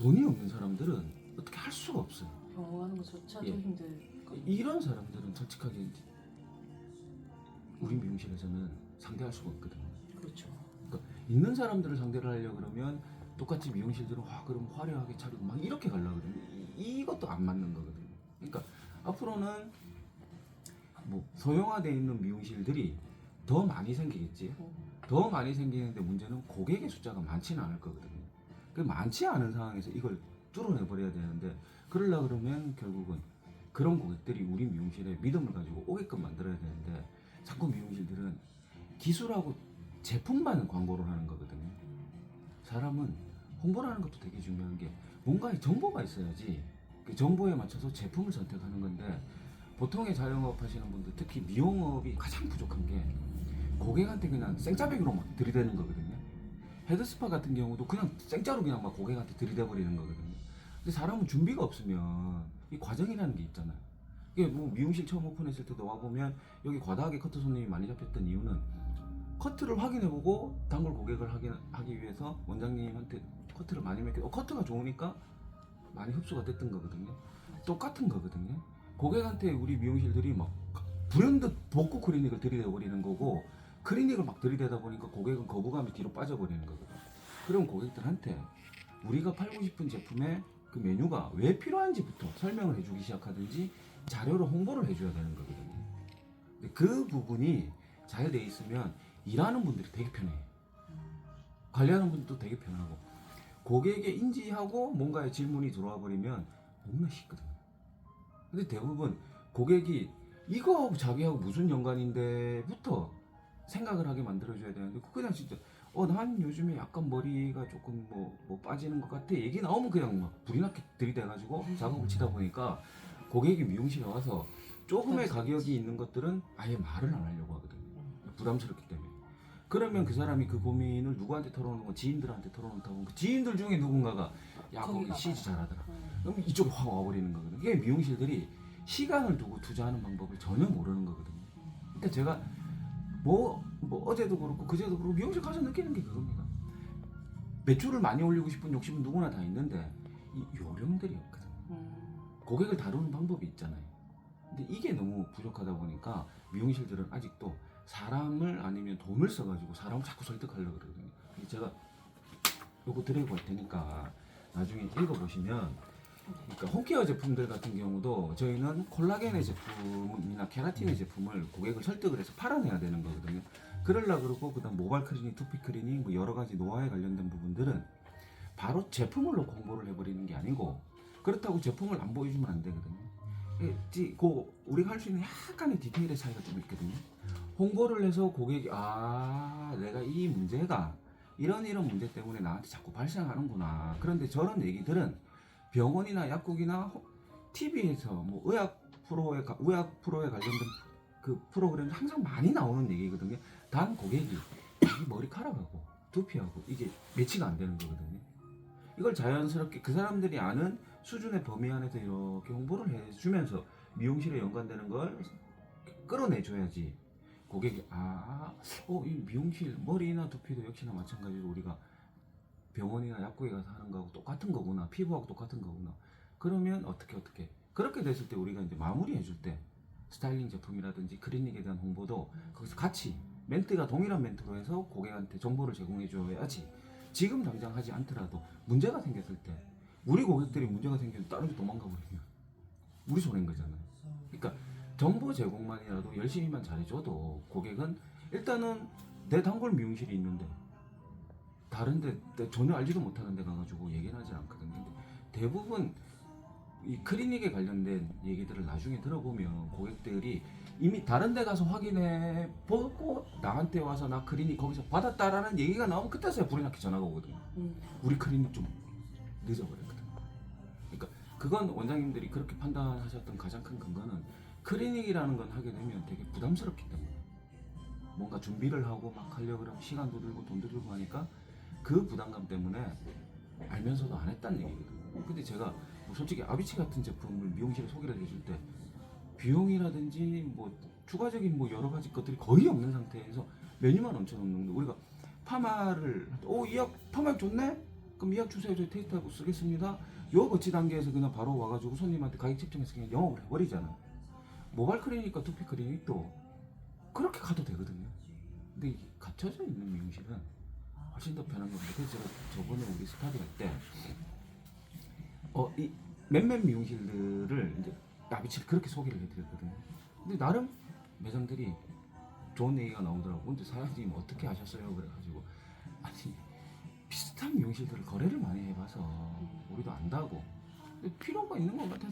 돈이 없는 사람들은 어떻게 할 수가 없어요. 가는 것조차도 예. 힘들 거. 이런 사람들은 솔직하게 우리 미용실에서는 상대할 수가 없거든요. 그렇죠. 있는 사람들을 상대를 하려 그러면 똑같이 미용실들은 와 그럼 화려하게 차리고 막 이렇게 가려 그러면 이- 이것도 안 맞는 거거든요. 그러니까 앞으로는 뭐 소형화돼 있는 미용실들이 더 많이 생기겠지. 음. 더 많이 생기는데 문제는 고객의 숫자가 많지는 않을 거거든요. 그 많지 않은 상황에서 이걸 뚫어내 버려야 되는데 그러려 그러면 결국은 그런 고객들이 우리 미용실에 믿음을 가지고 오게끔 만들어야 되는데 자꾸 미용실들은 기술하고 제품만 광고를 하는 거거든요. 사람은 홍보라는 것도 되게 중요한 게 뭔가의 정보가 있어야지 그 정보에 맞춰서 제품을 선택하는 건데 보통의 자영업 하시는 분들 특히 미용업이 가장 부족한 게 고객한테 그냥 생짜배기로 막 들이대는 거거든요. 헤드스파 같은 경우도 그냥 생짜로 그냥 막 고객한테 들이대 버리는 거거든요. 근데 사람은 준비가 없으면 이 과정이라는 게 있잖아요. 이게 뭐 미용실 처음 오픈했을 때도 와 보면 여기 과다하게 커트 손님이 많이 잡혔던 이유는 커트를 확인해보고 단골 고객을 하기, 하기 위해서 원장님한테 커트를 많이 맡겨 어, 커트가 좋으니까 많이 흡수가 됐던 거거든요. 똑같은 거거든요. 고객한테 우리 미용실들이 막 불현듯 복구 클리닉을 들이대 버리는 거고 클리닉을 막 들이대다 보니까 고객은 거부감이 뒤로 빠져버리는 거거든. 그럼 고객들한테 우리가 팔고 싶은 제품의 그 메뉴가 왜 필요한지부터 설명을 해주기 시작하든지 자료로 홍보를 해줘야 되는 거거든요. 그 부분이 잘 돼 있으면 일하는 분들이 되게 편해요. 관리하는 분들도 되게 편하고 고객의 인지하고 뭔가의 질문이 들어와 버리면 너무나 쉽거든요. 근데 대부분 고객이 이거 자기하고 무슨 연관인데부터 생각을 하게 만들어줘야 되는데 그냥 진짜 어 난 요즘에 약간 머리가 조금 뭐, 뭐 빠지는 것 같아. 얘기 나오면 그냥 막 불이 나게 들이대가지고 작업을 치다 보니까 고객이 미용실에 와서 조금의 가격이 있는 것들은 아예 말을 안 하려고 하거든요. 부담스럽기 때문에. 그러면 그 사람이 그 고민을 누구한테 털어놓는 거 지인들한테 털어놓다 보면 그 지인들 중에 누군가가 야 거기 거기가 CG 잘하더라. 음. 그럼 이쪽에 확 와버리는 거거든요. 이게 미용실들이 시간을 두고 투자하는 방법을 전혀 모르는 거거든요. 그러니까 제가 뭐, 뭐 어제도 그렇고 그제도 그렇고 미용실 가서 느끼는 게 그겁니다. 매출을 많이 올리고 싶은 욕심은 누구나 다 있는데 이 요령들이 없거든. 음. 고객을 다루는 방법이 있잖아요. 근데 이게 너무 부족하다 보니까 미용실들은 아직도 사람을 아니면 돈을 써가지고 사람을 자꾸 설득하려고 그러거든요. 제가 요거 드리고 할 테니까 나중에 읽어보시면 그러니까 홈케어 제품들 같은 경우도 저희는 콜라겐의 제품이나 케라틴의 제품을 고객을 설득을 해서 팔아내야 되는 거거든요. 그러려 그러고 그다음 모발 클리닝, 투피 클리닝 뭐 여러 가지 노화에 관련된 부분들은 바로 제품을 놓고 홍보를 해버리는 게 아니고 그렇다고 제품을 안 보여주면 안 되거든요. 그 우리가 할 수 있는 약간의 디테일의 차이가 좀 있거든요. 홍보를 해서 고객이 아 내가 이 문제가 이런 이런 문제 때문에 나한테 자꾸 발생하는구나. 그런데 저런 얘기들은 병원이나 약국이나 TV에서 뭐 의학 프로에 가- 의학 프로에 관련된 그 프로그램 항상 많이 나오는 얘기거든요. 단 고객이 머리카락하고 두피하고 이게 매치가 안 되는 거거든요. 이걸 자연스럽게 그 사람들이 아는 수준의 범위 안에서 이렇게 홍보를 해주면서 미용실에 연관되는 걸 끌어내줘야지 고객이 아, 어, 이 미용실 머리나 두피도 역시나 마찬가지로 우리가 병원이나 약국에 가서 하는 거하고 똑같은 거구나. 피부하고 똑같은 거구나. 그러면 어떻게 어떻게? 그렇게 됐을 때 우리가 이제 마무리해 줄 때 스타일링 제품이라든지 클리닉에 대한 홍보도 거기서 같이 멘트가 동일한 멘트로 해서 고객한테 정보를 제공해 줘야지. 지금 당장 하지 않더라도 문제가 생겼을 때 우리 고객들이 문제가 생기면 다른 데 도망가 버리면 우리 손해인 거잖아요 그러니까 정보 제공만이라도 열심히만 잘해줘도 고객은 일단은 내 단골 미용실이 있는데 다른데 내 전혀 알지도 못하는 데 가가지고 얘기는 하지 않거든요. 근데 대부분 이 클리닉에 관련된 얘기들을 나중에 들어보면 고객들이 이미 다른 데 가서 확인해 보고 나한테 와서 나 클리닉 거기서 받았다라는 얘기가 나오면 그때서야 불이 나게 전화가 오거든요. 음. 우리 클리닉 좀 늦어버렸거든. 그러니까 그건 원장님들이 그렇게 판단하셨던 가장 큰 근거는 클리닉이라는 건 하게 되면 되게 부담스럽기 때문에 뭔가 준비를 하고 막 하려고 그러면 시간도 들고 돈도 들고 하니까 그 부담감 때문에 알면서도 안 했다는 얘기거든요. 근데 제가 뭐 솔직히 아비치 같은 제품을 미용실에 소개를 해줄 때 비용이라든지 뭐 추가적인 뭐 여러 가지 것들이 거의 없는 상태에서 메뉴만 얹혀놓는 거 우리가 파마를 오 이약 파마 좋네 그럼 예약 주세요. 저희 테스트하고 쓰겠습니다. 요 거치 단계에서 그냥 바로 와가지고 손님한테 가격 책정해서 그냥 영업을 해버리잖아. 모바일 클리닉과 두피 클리닉도 그렇게 가도 되거든요. 근데 갇혀져 있는 미용실은 훨씬 더 편한 겁니다. 그래서 제가 저번에 우리 스타디 할때 어, 이 몇몇 미용실들을 이제 나비치를 그렇게 소개를 해드렸거든요. 근데 나름 매장들이 좋은 얘기가 나오더라고. 근데 사장님 어떻게 하셨어요? 그래가지고 아니 비슷한 미용실들을 거래를 많이 해봐서 우리도 안다고 필요가 있는 것 같아서